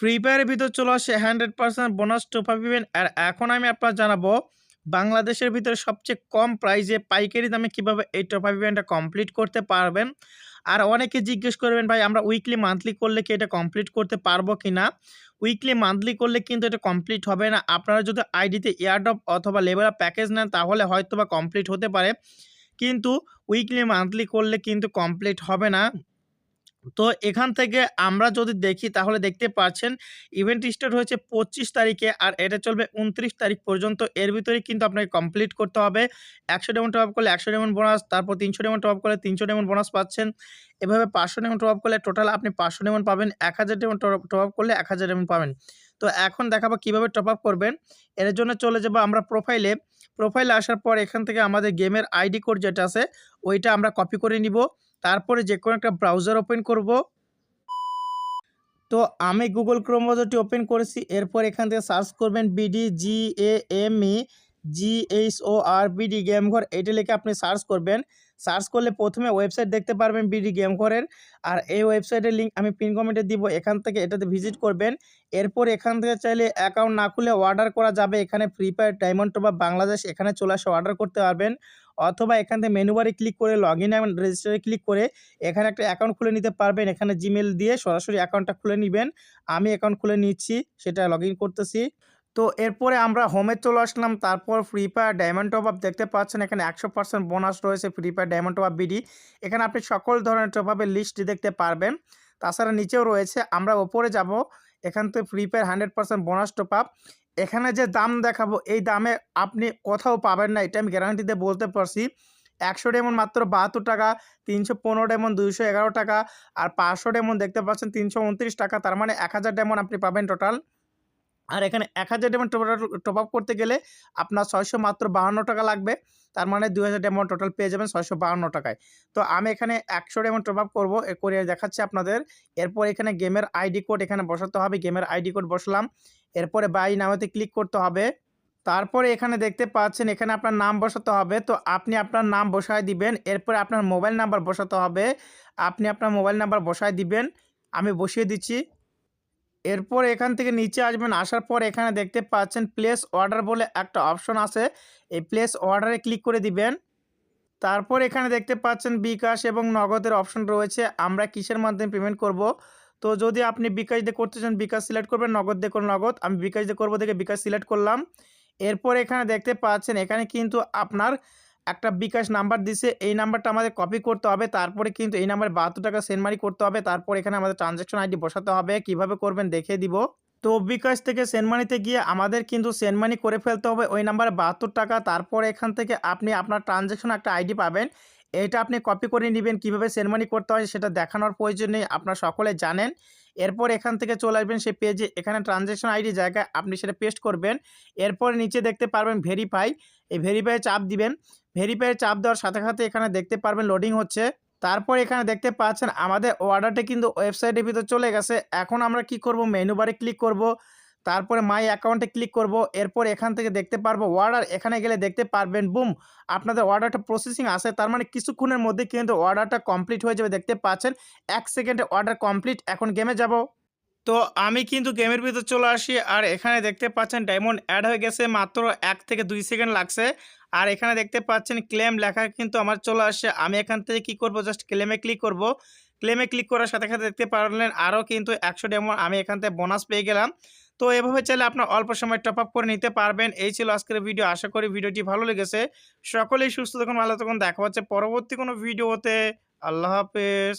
Free ফায়ারের ভিতর চলে আসে হান্ড্রেড পার্সেন্ট বোনাস টোপা পাবেন। আর এখন আমি আপনার জানাব, বাংলাদেশের ভিতরে সবচেয়ে কম প্রাইজে পাইকারি দামে কীভাবে এই টপা ইভেন্টটা কমপ্লিট করতে পারবেন? আর অনেকে জিজ্ঞেস করবেন, ভাই, আমরা উইকলি মান্থলি করলে কি এটা কমপ্লিট করতে পারব কি না উইকলি মান্থলি করলে কিন্তু এটা কমপ্লিট হবে না। আপনারা যদি আইডিতে এয়ারডপ অথবা লেবার প্যাকেজ নেন, তাহলে হয়তো বা কমপ্লিট হতে পারে। কিন্তু উইকলি মান্থলি করলে কিন্তু কমপ্লিট হবে না। তো এখান থেকে আমরা যদি দেখি তাহলে দেখতে পাচ্ছেন ইভেন্ট স্টার্ট হয়েছে পঁচিশ তারিখে আর এটা চলবে উনত্রিশ তারিখ পর্যন্ত। এর ভিতরে কিন্তু আপনাকে কমপ্লিট করতে হবে। একশো ডেমন টপ করলে একশো ডেমন বোনাস তারপর তিনশো ডেমন টপ করলে তিনশো ডেমন বোনাস পাচ্ছেন। এভাবে পাঁচশো ডেমন টপ করলে টোটাল আপনি পাঁচশো ডেমন পাবেন, এক হাজার ডেমন টপ আপ করলে এক হাজার ডেমন পাবেন। তো এখন দেখাবো কীভাবে টপ আপ করবেন। এর জন্য চলে যাব আমরা প্রোফাইলে প্রোফাইলে আসার পর এখান থেকে আমাদের গেমের আইডি কোড যেটা আছে, ওইটা আমরা কপি করে নিব। তারপরে যে কোনো একটা ব্রাউজার ওপেন করব। তো আমি গুগল ক্রোম ব্রাউজারটি ওপেন করেছি। এরপর এখান থেকে সার্চ করবেন BD G A M E G H O R BD game ঘর। এইটা লিখে আপনি সার্চ করবেন। সার্চ করলে প্রথমে ওয়েবসাইট দেখতে পারবেন বিডি গেম ঘরের আর এই ওয়েবসাইটের লিঙ্ক আমি পিন কমেন্টে দিব, এখান থেকে এটাতে ভিজিট করবেন। এরপর এখান থেকে চাইলে অ্যাকাউন্ট না খুলে অর্ডার করা যাবে। এখানে ফ্রি ফায়ার ডায়মন্ড বা বাংলাদেশ এখানে চলে আসে অর্ডার করতে পারবেন। অথবা এখান থেকে মেনু বারে ক্লিক করে লগ ইন রেজিস্টারে ক্লিক করে এখানে একটা অ্যাকাউন্ট খুলে নিতে পারবেন। এখানে জিমেল দিয়ে সরাসরি অ্যাকাউন্টটা খুলে নেবেন। আমি অ্যাকাউন্ট খুলে নিচ্ছি, সেটা লগ করতেছি। তো এরপরে আমরা হোমে চলে আসলাম। তারপর free fire diamond top up দেখতে পাচ্ছেন, এখানে একশো পার্সেন্ট বোনাস রয়েছে free fire diamond top up BD এখানে আপনি সকল ধরনের টপ আপের লিস্ট দেখতে পারবেন। তাছাড়া নিচেও রয়েছে, আমরা ওপরে যাব, এখান থেকে free fire hundred percent bonus top up এখানে যে দাম দেখাবো, এই দামে আপনি কোথাও পাবেন না, এটা আমি গ্যারান্টি দিয়ে বলতে পারছি। একশো ডেমন মাত্র বাহাত্তর টাকা, তিনশো পনেরো ডেমন দুইশো এগারো টাকা, আর পাঁচশো ডেমন দেখতে পাচ্ছেন, তিনশো উনত্রিশ টাকা, তার মানে এক হাজার ডেমন আপনি পাবেন টোটাল আর এখানে এক হাজার ডেমন টপ আপ করতে গেলে আপনার ছয়শো মাত্র বাহান্ন টাকা লাগবে। তার মানে দুই হাজার ডেমন টোটাল পেয়ে যাবেন ছয়শো বাহান্ন টাকায়। তো আমি এখানে একশো ডেমন টপ আপ করব করে দেখাচ্ছি আপনাদের। এরপর এখানে গেমের আইডি কোড এখানে বসাতে হবে, গেমের আইডি কোড বসলাম। এরপরে বাই নামেতে ক্লিক করতে হবে। তারপরে এখানে দেখতে পাচ্ছেন, এখানে আপনার নাম বসাতে হবে। তো আপনি আপনার নাম বসায় দিবেন, এরপরে আপনার মোবাইল নাম্বার বসাতে হবে। আপনি আপনার মোবাইল নাম্বার বসায় দিবেন। আমি বসিয়ে দিচ্ছি। এরপর এখান থেকে নিচে আসবেন, আসার পর এখানে দেখতে পাচ্ছেন প্লেস অর্ডার বলে একটা অপশন আছে। এই প্লেস অর্ডারে ক্লিক করে দিবেন। তারপর এখানে দেখতে পাচ্ছেন বিকাশ এবং নগদের অপশন রয়েছে। আমরা কিসের মাধ্যমে পেমেন্ট করব? তো যদি আপনি বিকাশ দিয়ে করতে চান, বিকাশ সিলেক্ট করবেন, নগদ দিয়ে করুন নগদ। আমি বিকাশ দিয়ে করব দেখে বিকাশ সিলেক্ট করলাম। এরপর এখানে দেখতে পাচ্ছেন, এখানে কিন্তু আপনার একটা বিকাশ নাম্বার দিছে, এই নাম্বারটা আমাদের কপি করতে হবে, তারপরে কিন্তু এই নাম্বারে বাহাত্তর টাকা সেন্ডমারি করতে হবে, তারপর এখানে আমাদের ট্রানজ্যাকশন আইডি বসাতে হবে, কীভাবে করবেন দেখিয়ে দিব। তো বিকাশ থেকে সেনমানিতে গিয়ে আমাদের কিন্তু সেনমানি করে ফেলতে হবে, ওই নাম্বারে বাহাত্তর টাকা, তারপর এখান থেকে আপনি আপনার ট্রানজ্যাকশন একটা আইডি পাবেন, এটা আপনি কপি করে নেবেন, কীভাবে সেনমানি করতে হয় সেটা দেখানোর প্রয়োজন নেই, আপনারা সকলে জানেন। এরপর এখান থেকে চলে আসবেন সেই পেজে এখানে ট্রানজ্যাকশন আইডি জায়গায় আপনি সেটা পেস্ট করবেন, এরপর নিচে দেখতে পারবেন ভেরিফাই এই ভেরিফাইয়ে চাপ দিবেন ভেরিফাইয়ে চাপ দেওয়ার সাথে সাথে এখানে দেখতে পারবেন লোডিং হচ্ছে। তারপর এখানে দেখতে পাচ্ছেন আমাদের অর্ডারটা কিন্তু ওয়েবসাইটের ভিতর চলে গেছে। এখন আমরা কি করব? মেনু বারে ক্লিক করব। তারপরে মাই অ্যাকাউন্টে ক্লিক করব। এরপর এখান থেকে দেখতে পারব অর্ডার এখানে গেলে দেখতে পারবেন বুম আপনাদের অর্ডারটা প্রসেসিং আছে। তার মানে কিছুক্ষণের মধ্যে কিন্তু অর্ডারটা কমপ্লিট হয়ে যাবে। দেখতে পাচ্ছেন, এক সেকেন্ডে অর্ডার কমপ্লিট এখন গেমে যাব। তো আমি কিন্তু গেমের ভিতর চলে আসি। আর এখানে দেখতে পাচ্ছেন ডায়মন্ড অ্যাড হয়ে গেছে। মাত্র এক থেকে দুই সেকেন্ড লাগছে। আর এখানে দেখতে পাচ্ছেন ক্লেম লেখা কিন্তু আমার চলে আসছে আমি এখান থেকে কি করব? জাস্ট ক্লেমে ক্লিক করব। ক্লেমে ক্লিক করার সাথে সাথে দেখতে পারলেন আরও কিন্তু একশো ডেমন আমি এখান থেকে বোনাস পেয়ে গেলাম। তো এভাবে চাইলে আপনার অল্প সময় টপ আপ করে নিতে পারবেন। এই ছিল আজকের ভিডিও আশা করি ভিডিওটি ভালো লেগেছে। সকলেই সুস্থ থাকুন, ভালো থাকুন। দেখা হচ্ছে পরবর্তী কোনো ভিডিওতে আল্লাহ হাফেজ।